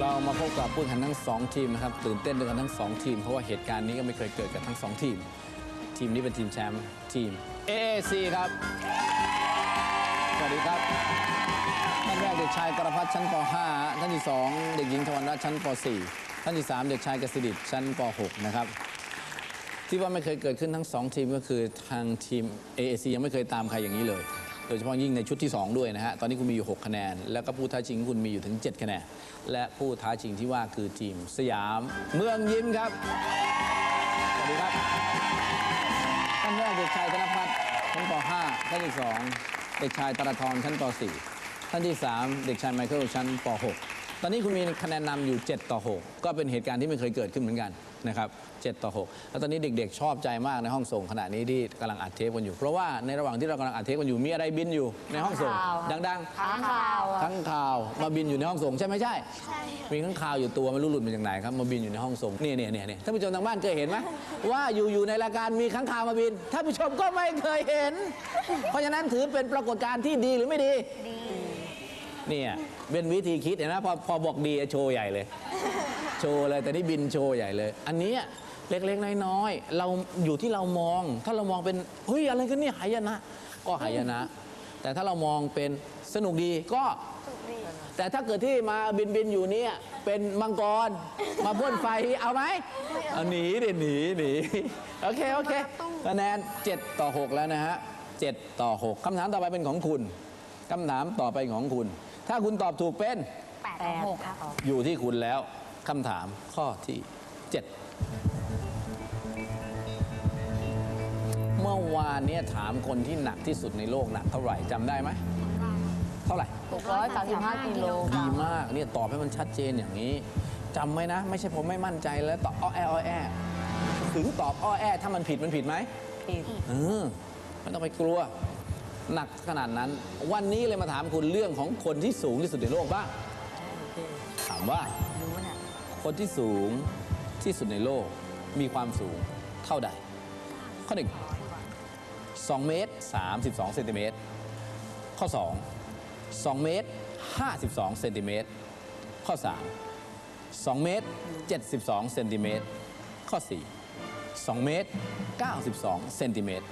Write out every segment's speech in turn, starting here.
เรามาพบกับผู้แข่งขันทั้งสองทีมนะครับตื่นเต้นด้วยกันทั้งสองทีม เพราะว่าเหตุการณ์นี้ก็ไม่เคยเกิดกับทั้งสองทีม ทีมนี้เป็นทีมแชมป์ทีม AAC ครับ สวัสดีครับท่านแรกเด็กชายกรพัฒชั้นป .5 ท่านที่2เด็กหญิงธวรรณรัตน์ชั้นป .4 ท่านที่3เด็กชายกสิดิตชั้นป .6 นะครับที่ว่าไม่เคยเกิดขึ้นทั้ง2ทีมก็คือทางทีม AAC ยังไม่เคยตามใครอย่างนี้เลย ดยเฉพาะยิ่งในชุดที่ 2 ด้วยนะฮะ ตอนนี้คุณมีอยู่ 6 คะแนน แล้วก็ผู้ท้าชิงคุณมีอยู่ถึง 7 คะแนน และผู้ท้าชิงที่ว่าคือทีมสยาม เมืองยิ้มครับ สวัสดีครับท่านแรกเด็กชายธนพัฒน์ชั้นป .5 ท่านที่2เด็กชายตระทรชั้นป .4 ท่านที่ 3 เด็กชายไมเคิลชั้นป .6 ตอนนี้คุณมีคะแนนนำอยู่ 7 ต่อ 6 ก็เป็นเหตุการณ์ที่ไม่เคยเกิดขึ้นเหมือนกัน นะครับ7ต่อ 6 แล้วตอนนี้เด็กๆ ชอบใจมากในห้องส่งขณะนี้ที่กำลังอัดเทปกันอยู่ เพราะว่าในระหว่างที่เรากำลังอัดเทปกันอยู่มีอะไรบินอยู่ในห้องส่งข่าวดังค้างข่าวๆทั้งข่าวมาบินอยู่ในห้องส่งใช่ไหมใช่ มีข้างคาวอยู่ตัวไม่รู้หลุดมาจากไหนครับมาบินอยู่ในห้องส่งเนี่ยเนี่ยเนี่ยเนี่ยท่านผู้ชมทางบ้านเคยเห็นไหมว่าอยู่อยู่ในรายการมีข้างคาวมาบินท่านผู้ชมก็ไม่เคยเห็น เพราะฉะนั้นถือเป็นปรากฏการณ์ที่ดีหรือไม่ดีดีเนี่ยเป็นวิธีคิดเห็นไหมพอพอบอกดีอะโชว์ใหญ่เลย โชว์เลยแต่นี่บินโชว์ใหญ่เลย อันเนี้ยเล็กๆน้อยๆเราอยู่ที่เรามอง ถ้าเรามองเป็นเฮ้ยอะไรกันเนี่ยหายนะ ก็หายนะ แต่ถ้าเรามองเป็นสนุกดีก็แต่ถ้าเกิดที่มาบินบินอยู่เนี่ยเป็นมังกร มาพ่นไฟเอาไหมเอาหนีเดี๋ยวหนีหนีโอเคโอเคคะแนน 7 ต่อ 6 แล้วนะฮะ7ต่อ 6คำถามต่อไปเป็นของคุณคำถามต่อไปของคุณ ถ้าคุณตอบถูกเป็นแปดต่อหกครับอยู่ที่คุณแล้ว คำถามข้อที่ 7 เมื่อวานเนี่ยถามคนที่หนักที่สุดในโลกหนักเท่าไหร่จำได้ไหมเท่าไหร่หกร้อยสามสิบห้ากิโลกรัดีมมากเนี่ยตอบให้มันชัดเจนอย่างนี้จำไว้นะ ไม่ใช่ผมไม่มั่นใจแล้วตอบอ้อแออ้อแอถึงตอบอ้อแอถ้ามันผิดมันผิดไหมผิดเออไม่ต้องไปกลัว หนักขนาดนั้น วันนี้เลยมาถามคุณเรื่องของคนที่สูงที่สุดในโลกบ้างถามว่ารู้น่ะ คนที่สูงที่สุดในโลกมีความสูงเท่าใด ข้อหนึ่ง2เมตร 32 เซนติเมตร ข้อ 2 2 เมตร 52 เซนติเมตร ข้อ 3 2 เมตร 72 เซนติเมตร ข้อ 4 2 เมตร 92 เซนติเมตร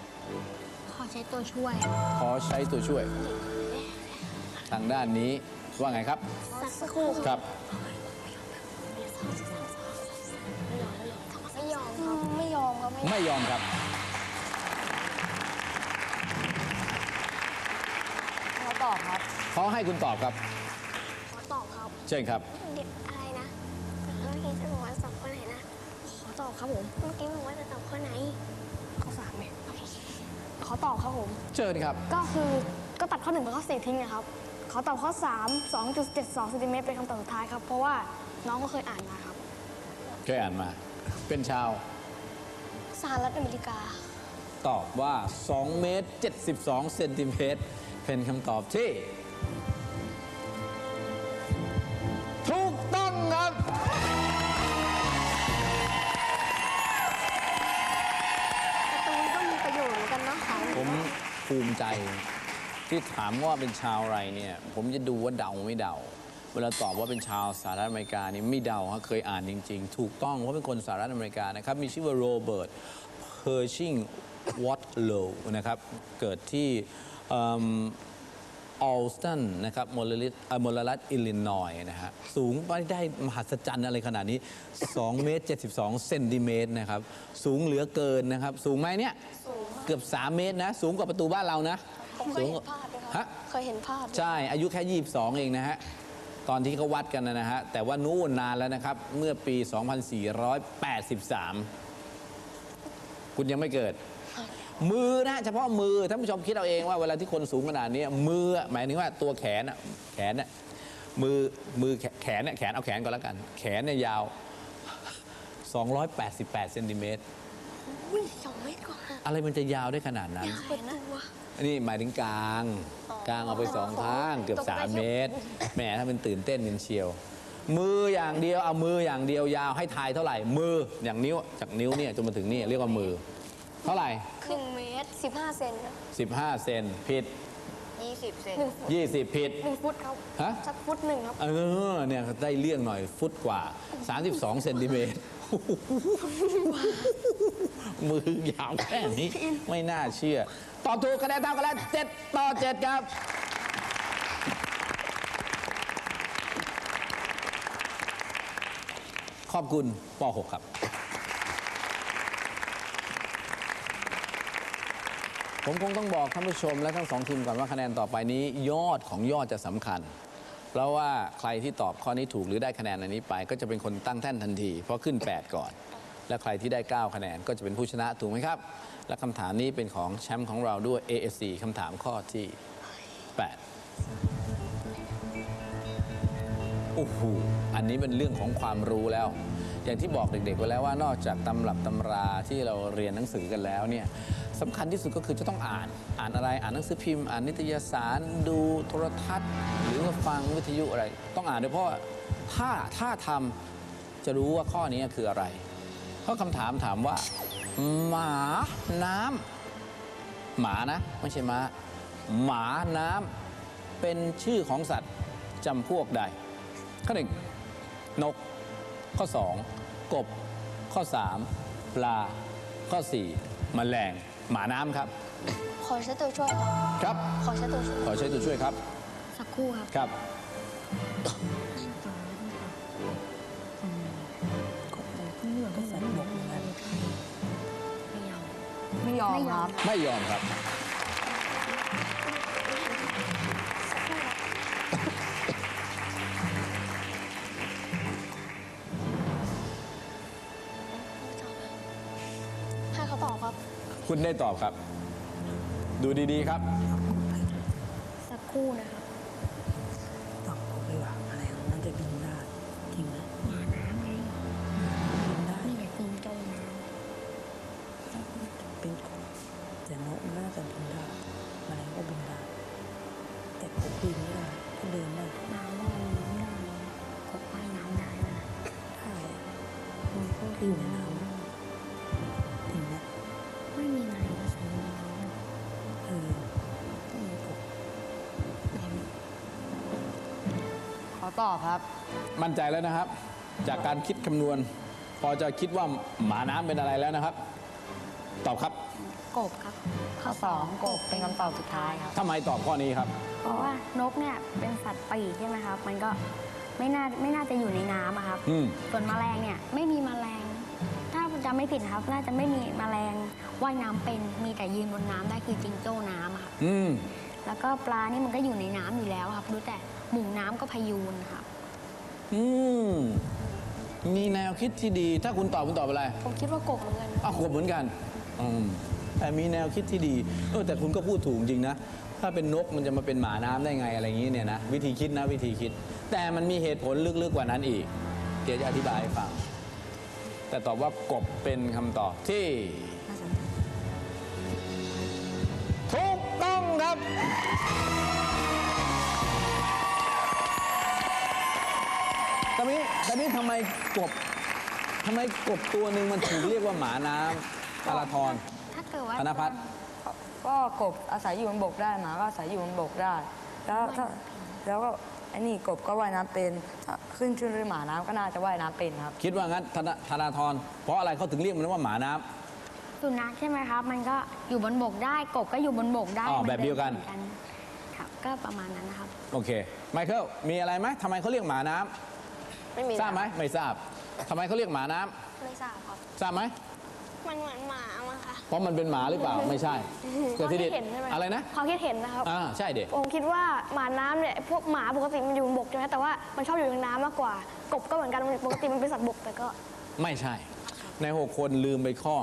ขอใช้ตัวช่วย ขอใช้ตัวช่วย ทางด้านนี้ว่าไงครับ สักครู่ ครับ ไม่ยอมครับ ไม่ยอมครับไม่ยอมครับเขาตอบครับเขาให้คุณตอบครับ ขอตอบครับ เชิญครับ เด็กอะไรนะ เมื่อกี้จะบอกว่าสอบข้อไหนนะ ขอตอบครับผม เมื่อกี้บอกว่าจะตอบข้อไหนข้อสามเนี่ยขอตอบครับผม เชิญครับ ก็คือก็ตัดข้อหนึ่งกับข้อสี่ทิ้งนะครับ ขอตอบข้อสามสองจุดเจ็ดสองเซนติเมตรเป็นคำตอบสุดท้ายครับ เพราะว่า น้องก็เคยอ่านมาครับ เคยอ่านมา เป็นชาวสหรัฐอเมริกา ตอบว่า 2 เมตร 72 เซนติเมตร เป็นคำตอบที่ ถูกต้องครับ แต่ตรงนี้ก็มีประโยชน์เหมือนกันเนาะค่ะผมภูมิใจที่ถามว่าเป็นชาวอะไรเนี่ย ผมจะดูว่าเดาไม่เดา เวลาตอบว่าเป็นชาวสหรัฐอเมริกานี่ไม่เดาฮะเคยอ่านจริง ๆ ถูกต้องเพราะเป็นคนสหรัฐอเมริกานะครับ มีชื่อว่าโรเบิร์ตเ e อร์ชิงวอตโลนะครับ เกิดที่ออลสตันนะครับมลรัฐเอ่อมลรัฐอิลลินอยส์นะฮะสูงไม่ได้มหัศจรรย์อะไรขนาดนี้ 2 เมตร 72 เซนติเมตรนะครับ สูงเหลือเกินนะครับ สูงไหมเนี่ย เกือบ 3 เมตรนะ สูงกว่าประตูบ้านเรานะผมเคยเห็นภาพด้วยครัฮะเคยเห็นภาพ ใช่ อายุแค่ 22 เองนะฮะ ตอนที่เขาวัดกันนะฮะ แต่ว่านู่นนานแล้วนะครับ เมื่อปี 2483 คุณยังไม่เกิด มือนะเฉพาะมือท่านผู้ชมคิดเอาเองว่าเวลาที่คนสูงขนาดนี้มืออะหมายถึงว่าตัวแขนอะแขนน่ะมือมือแขแขนเนี่ยแขนเอาแขนก่อนแล้วกัน แขนเนี่ยยาว 288เซนติเมตร อุ้ยสองเมตรกว่าอะไรมันจะยาวได้ขนาดนั้นเปิดตัว นี่หมายถึงกลาง กลางเอาไปสองข้าง เกือบตกใจ3เมตร แหมถ้าเป็นตื่นเต้นกันเชียว มืออย่างเดียวเอามืออย่างเดียวยาวให้ทายเท่าไหร่ มืออย่างนิ้วจากนิ้วเนี่ยจนมาถึงนี่เรียกว่ามือ เท่าไหร่ ครึ่งเมตรสิบห้าเซนครับ15 เซนผิดยี่สิบเซนหนึ่งฟุต20 ผิดหนึ่งฟุตครับฮะ สักฟุตหนึ่งครับ เออเนี่ยได้เรื่องหน่อยฟุตกว่า 32 เซนติเมตร มือยาวแค่นี้ไม่น่าเชื่อ ตอบถูกคะแนนเท่ากันแล้ว7ต่อ7ครับ ขอบคุณป .6 ครับ ผมคงต้องบอกท่านผู้ชมและทั้งสองทีมก่อนว่าคะแนนต่อไปนี้ยอดของยอดจะสำคัญ เพราะว่าใครที่ตอบข้อนี้ถูกหรือได้คะแนนอันนี้ไป ก็จะเป็นคนตั้งแท่นทันที เพราะขึ้น 8 ก่อน และใครที่ได้ 9 คะแนนก็จะเป็นผู้ชนะถูกไหมครับ และคำถามนี้เป็นของแชมป์ของเราด้วย ASC คำถามข้อที่ 8 โอ้โห อันนี้เป็นเรื่องของความรู้แล้ว อย่างที่บอกเด็กๆไว้แล้วว่านอกจากตำรับตำราที่เราเรียนหนังสือกันแล้วเนี่ยสำคัญที่สุดก็คือจะต้องอ่าน อ่านอะไร อ่านหนังสือพิมพ์ อ่านนิตยสาร ดูโทรทัศน์ หรือว่าฟังวิทยุอะไร ต้องอ่านด้วยเพราะว่าถ้าถ้าทำจะรู้ว่าข้อนี้คืออะไร เพราะคำถามถามว่า หมาน้ำหมานะ ไม่ใช่ม้า หมาน้ำเป็นชื่อของสัตว์จำพวกใด ข้อหนึ่งนก ข้อสองกบ ข้อสามปลา ข้อสี่แมลง หมาน้ำครับ ขอใช้ตัวช่วยครับครับ ขอใช้ตัวช่วย ขอใช้ตัวช่วยครับ สักครู่ครับ ครับ ไม่ยอมครับ ไม่ยอมครับ ให้เขาตอบครับ คุณได้ตอบครับ ดูดีๆครับ สักครู่นะครับ ตอบครับ มั่นใจแล้วนะครับ จากการคิดคำนวณ พอจะคิดว่าหมาน้ำเป็นอะไรแล้วนะครับ ตอบครับ กบครับ ข้อสองกบเป็นคำตอบสุดท้ายครับ ทำไมตอบข้อนี้ครับ เพราะว่านกเนี่ยเป็นสัตว์ปีกใช่ไหมครับ มันก็ไม่น่าไม่น่าจะอยู่ในน้ำอะครับ อืม ส่วนแมลงเนี่ยไม่มีแมลง ถ้าจำไม่ผิดนะครับ น่าจะไม่มีแมลงว่ายน้ำเป็น มีแต่ยืนบนน้ำได้คือจิงโจ้น้ำอะครับ อืม แล้วก็ปลานี่มันก็อยู่ในน้ำอยู่แล้วครับ ดูแต่ หมูน้ำก็พายูนครับอืม มีแนวคิดที่ดี ถ้าคุณตอบคุณตอบอะไรผมคิดว่ากบเหมือนกันอ้าวกบเหมือนกันอืมแต่มีแนวคิดที่ดีเออแต่คุณก็พูดถูกจริงนะ ถ้าเป็นนกมันจะมาเป็นหมาน้ำได้ไงอะไรอย่างนี้เนี่ยนะ วิธีคิดนะวิธีคิด แต่มันมีเหตุผลลึกๆกว่านั้นอีก เดี๋ยวจะอธิบายให้ฟัง แต่ตอบว่ากบเป็นคำตอบที่ ถูกต้องครับ ตอนนี้ตอนนี้ทำไมกบทำไมกบตัวหนึ่งมันถูกเรียกว่าหมาน้ำอาราธรถ้าเกิดว่าธนพัฒน์ก็กบอาศัยอยู่บนบกได้หมาก็อาศัยอยู่บนบกได้ แล้วถ้าแล้วก็ไอ้นี่กบก็ว่ายน้ำเป็นถ้าขึ้นชื่อเรื่องหมาน้ำก็น่าจะว่ายน้ำเป็นครับ คิดว่างั้นธนธนาธรเพราะอะไรเขาถึงเรียกมันว่าหมาน้ำสุนัขใช่ไหมครับ มันก็อยู่บนบกได้กบก็อยู่บนบกได้อ๋อมัแบบเดียวกัน หมือครับก็ประมาณนั้นนะครับ โอเค ไมเคิลมีอะไรไหมทำไมเขาเรียกหมาน้ำ ไม่มีทราบไหมไม่ทราบทำไมเขาเรียกหมาน้ำไม่ทราบครับ ทราบไหมมันเหมือนหมามั้งคะเพราะมันเป็นหมาหรือเปล่าไม่ใช่ความที่คิดเห็นใช่ไหมอะไรนะความคิดเห็นนะครับ อ่าใช่เด็ก ผมคิดว่าหมาน้ำเนี่ยพวกหมาปกติมันอยู่บนบกใช่ไหมแต่ว่ามันชอบอยู่ในน้ำมากกว่า กบก็เหมือนกันปกติมันเป็นสัตว์บกแต่ก็ ไม่ใช่ ในหกคนลืมไปข้อ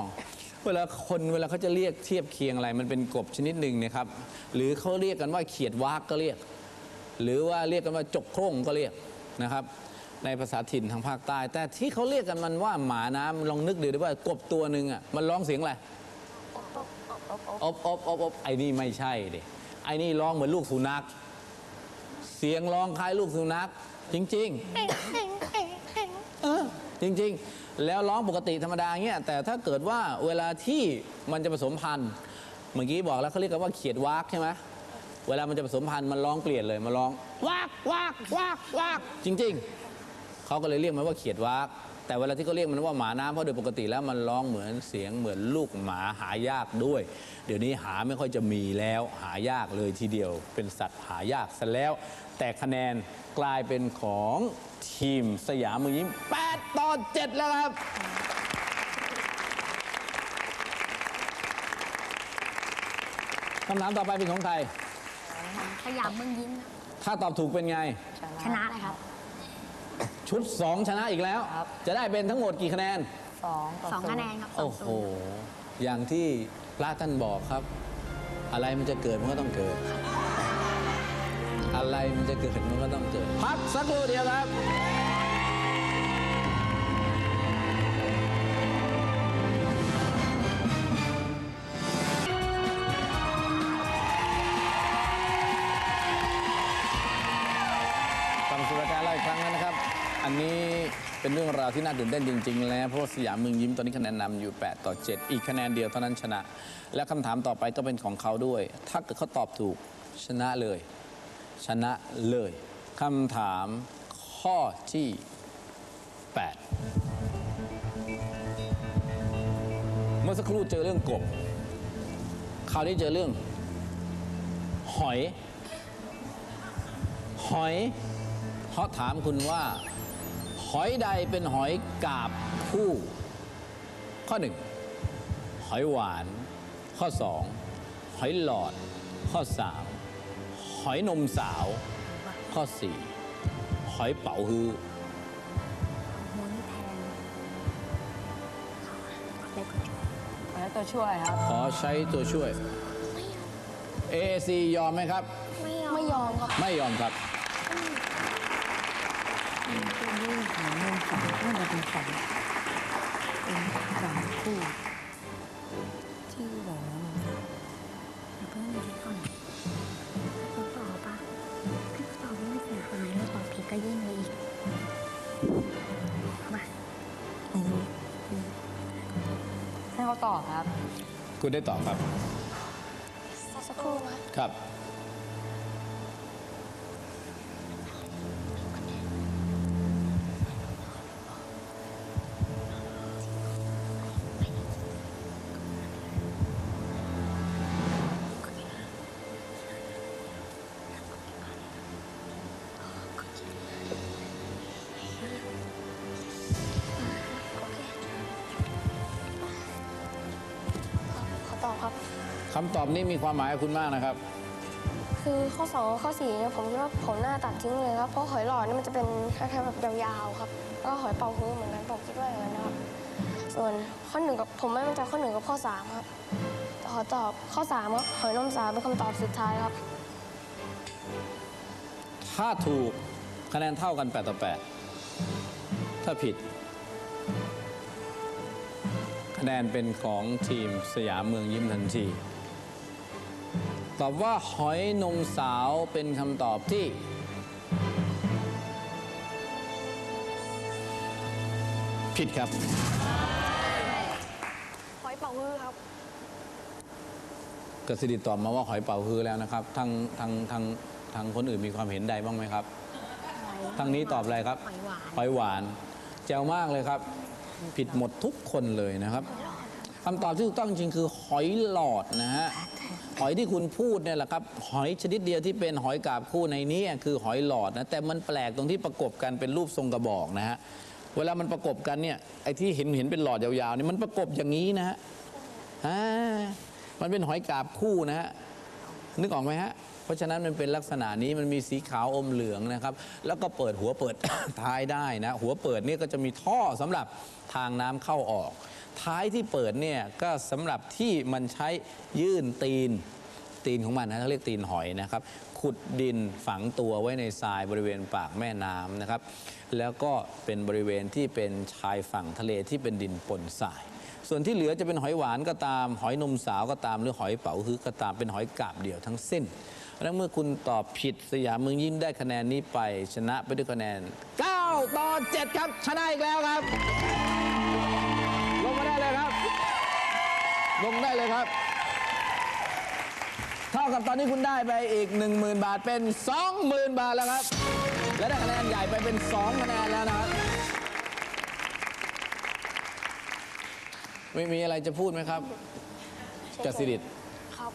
เวลาคนเวลาเขาจะเรียกเทียบเคียงอะไร มันเป็นกบชนิดหนึ่งเนะครับ หรือเขาเรียกกันว่าเขียดวากก็เรียก หรือว่าเรียกกันว่าจกโคร่งก็เรียกนะครับ ในภาษาถิ่นทางภาคใต้ แต่ที่เขาเรียกกันมันว่าหมาน้ำลองนึกดูดิว่ากบตัวหนึ่งอะมันร้องเสียงอะไรอบอบอบอบไอ้นี่ไม่ใช่ดิไอ้นี่ร้องเหมือนลูกสุนัข เสียงร้องคล้ายลูกสุนัข จริง ๆ เออจริง ๆ แล้วร้องปกติธรรมดาเงี้ยแต่ถ้าเกิดว่าเวลาที่มันจะผสมพันธุ์เมื่อกี้บอกแล้วเขาเรียกกันว่าเขียดวากใช่ไหมเวลามันจะผสมพันธุ์มันร้องเปลี่ยนเลยมันร้องวากวากวากวากจริง ๆ เขาก็เลยเรียกมันว่าเขียดวากแต่เวลาที่เขาเรียกมันว่าหมาน้ำเพราะโดยปกติแล้วมันร้องเหมือนเสียงเหมือนลูกหมาหายากด้วย เดี๋ยวนี้หาไม่ค่อยจะมีแล้วหายากเลยทีเดียว เป็นสัตว์หายากซะแล้ว แต่คะแนนกลายเป็นของทีมสยามเมืองยิ้ม8ต่อ7แล้วครับคำถามต่อไปเป็นของใคร ขยำเมืองยิ้มถ้าตอบถูกเป็นไง ชนะเลยครับ ชุด 2 ชนะอีกแล้ว ครับ จะได้เป็นทั้งหมดกี่คะแนน สองต่อสองศูคะนแนย์นครับสอโอ้งโห ศูนย์อย่างที่พระท่านบอกครับ อะไรมันจะเกิดมันก็ต้องเกิด อะไรมันจะเกิดมันก็ต้องเกิด พักสักครู่เดียวครับ อันนี้เป็นเรื่องราวที่น่าตื่นเต้นจริง ๆ แล้วเพราะว่าสยามเมืองยิ้มตอนนี้คะแนนนำอยู่ 8 ต่อ 7 อีกคะแนนเดียวเท่านั้นชนะ และคำถามต่อไปก็เป็นของเขาด้วย ถ้าเกิดเขาตอบถูกชนะเลย ชนะเลยคำถามข้อที่ 8 เมื่อสักครู่เจอเรื่องกบคราวนี้เจอเรื่อง หอย หอยเพราถามคุณว่า หอยใดเป็นหอยกาบคู่ ข้อหนึ่งหอยหวาน ข้อสองหอยหลอด ข้อสามหอยนมสาว ข้อสี่หอยเป๋าฮื้อม้วนแทนเล็กแล้วตัวช่วยครับ ขอใช้ตัวช่วย AAC ยอมไหมครับ ไม่ยอมไม่ยอมครับ ไม่ยอมครับ นเรื่องของเมืองฝันน่าจะเป็นฝันเป็นสามคู่ที่บอกแล้วมันอย่าเพิ่งคิดก่อนเขาตอบปะถ้าเขาตอบไม่เสียหายแล้วตอบผิดก็ยิ่งเลยอีกเอามาอืมให้เขาตอบครับ คุณได้ตอบครับสักครู่นะครับ คำตอบนี้มีความหมายกับคุณมากนะครับ คือข้อสองกับข้อสี่เนี่ยผมคิดว่าผมน่าตัดทิ้งเลยครับเพราะหอยหลอดนี่มันจะเป็นคล้ายๆแบบยาวๆครับแล้วก็หอยเป่าฮื้อเหมือนกันผมคิดว่าอย่างนั้นนะครับ ส่วนข้อหนึ่งกับผมไม่มั่นใจข้อหนึ่งกับข้อสามครับแต่ขอตอบข้อสามครับหอยนมสาวเป็นคำตอบสุดท้ายครับ ถ้าถูกคะแนนเท่ากัน 8 ต่อ 8 ถ้าผิด คะแนนเป็นของทีมสยามเมืองยิ้มทันที ตอบว่าหอยนมสาวเป็นคำตอบที่ ผิดครับ หอยเป่าฮื้อครับ กสิดิตตอบมาว่าหอยเป่าฮือแล้วนะครับ ทางทางทางทางคนอื่นมีความเห็นใดบ้างไหมครับ ทางนี้ตอบอะไรครับ หอยหวานหอยหวานแจ๋วมากเลยครับ ผิดหมดทุกคนเลยนะครับคำตอบที่ถูกต้องจริงคือหอยหลอดนะฮะ หอยที่คุณพูดเนี่ยแหละครับหอยชนิดเดียวที่เป็นหอยกาบคู่ในนี้คือหอยหลอดนะแต่มันแปลกตรงที่ประกบกันเป็นรูปทรงกระบอกนะฮะเวลามันประกบกันเนี่ยไอ้ที่เห็นเห็นเป็นหลอดยาวๆนี่มันประกบอย่างนี้นะฮะมันเป็นหอยกาบคู่นะฮะนึกออกไหมฮะ เพราะฉะนั้นมันเป็นลักษณะนี้มันมีสีขาวอมเหลืองนะครับ แล้วก็เปิดหัวเปิด ท้ายได้นะ หัวเปิดเนี่ยก็จะมีท่อสำหรับทางน้ำเข้าออก ท้ายที่เปิดเนี่ยก็สำหรับที่มันใช้ยื่นตีนตีนของมันนะเขาเรียกตีนหอยนะครับ ขุดดินฝังตัวไว้ในทรายบริเวณปากแม่น้ำนะครับ แล้วก็เป็นบริเวณที่เป็นชายฝั่งทะเลที่เป็นดินปนทราย ส่วนที่เหลือจะเป็นหอยหวานก็ตาม หอยนมสาวก็ตามหรือหอยเป๋าฮื้อก็ตามเป็นหอยกาบเดี่ยวทั้งสิ้น เพราะฉะนั้นเมื่อคุณตอบผิดสยามเมืองยิ้มได้คะแนนนี้ไป ชนะไปด้วยคะแนน 9 ต่อ 7 ครับ ชนะอีกแล้วครับ ลงมาได้เลยครับ ลงได้เลยครับ เท่ากับตอนนี้คุณได้ไปอีก 10,000 บาทเป็น 20,000 บาทแล้วครับ และได้คะแนนใหญ่ไปเป็น 2 คะแนนแล้วนะครับไม่มีอะไรจะพูดไหมครับกสิริตครับ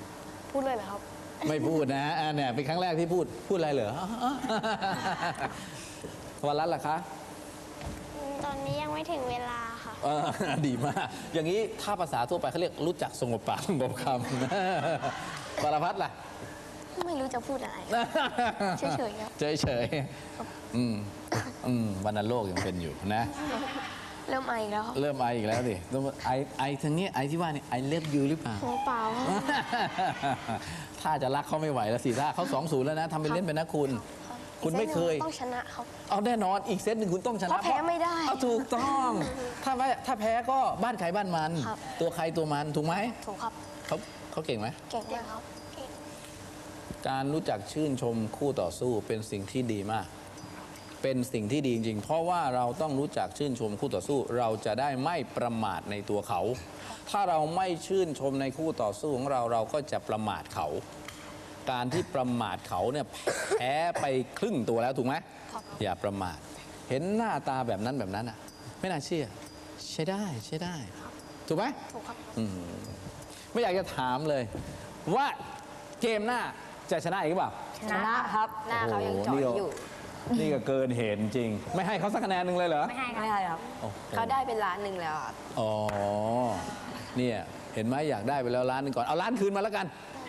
พูดเลยเหรอครับ ไม่พูดนะฮะอ่าเนี่ยเป็นครั้งแรกที่พูดพูดอะไรเหรอวันรัตน์ล่ะคะตอนนี้ยังไม่ถึงเวลาค่ะเออดีมาก อย่างนี้ถ้าภาษาทั่วไปเขาเรียกรู้จักสงบปากสงบคำปรพัฒน์ล่ะ ไม่รู้จะพูดอะไร เฉยๆครับเฉยเฉยๆอืมอืมวันนั้นโลกยังเป็นอยู่นะ เริ่มไออีกแล้วครับเริ่มไออีกแล้วดิต้องไอไอทางนี้ไอที่ว่านี่ไอเลิฟยูหรือเปล่า หัวเปล่าครับ ถ้าจะรักเขาไม่ไหวแล้วสิถ้าเขาสองศูนย์แล้วนะทำเป็นเล่นเป็นนะคุณ คุณไม่เคย ต้องชนะครับ เอาแน่นอนอีกเซตหนึ่งคุณต้องชนะเพราะแพ้ไม่ได้เอาถูกต้อง ถ้าแพ้ถ้าแพ้ก็บ้านใครบ้านมัน ครับ ตัวใครตัวมันถูกไหมถูกครับ เขาเขาเก่งไหม เก่งมากครับ การรู้จักชื่นชมคู่ต่อสู้เป็นสิ่งที่ดีมาก เป็นสิ่งที่ดีจริงๆ เพราะว่าเราต้องรู้จักชื่นชมคู่ต่อสู้ เราจะได้ไม่ประมาทในตัวเขา ถ้าเราไม่ชื่นชมในคู่ต่อสู้ของเราเราก็จะประมาทเขา การที่ประมาทเขาเนี่ยแพ้ไปครึ่งตัวแล้วถูกไหมอย่าประมาท เห็นหน้าตาแบบนั้นแบบนั้นอะ ไม่น่าเชื่อ ใช้ได้ใช้ได้ ถูกไหมถูกครับอืมไม่อยากจะถามเลย ว่าเกมหน้าจะชนะอีกหรือเปล่าชนะครับหน้าเขายังจอดอยู่ นี่ก็เกินเหตุจริง ไม่ให้เขาสักคะแนนหนึ่งเลยเหรอ ไม่ให้ไม่ค่ะ ใช่ครับโอ้โห เขาได้เป็นล้านหนึ่งแล้วครับอ๋อ เนี่ยเห็นไหมอยากได้ไปแล้วล้านหนึงก่อนเอาล้านคืนมาแล้วกัน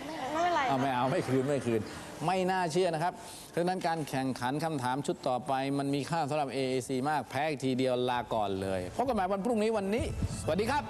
ไม่เป็นไรเอาไม่เอาไม่คืนไม่คืน ไม่น่าเชื่อนะครับเพราะฉะนั้นการแข่งขันคำถามชุดต่อไป มันมีค่าสำหรับ AAC มากแพ้อีกทีเดียวลาก่อนเลยพบกันใหม่วันพรุ่งนี้วันนี้ สวัสดีครับ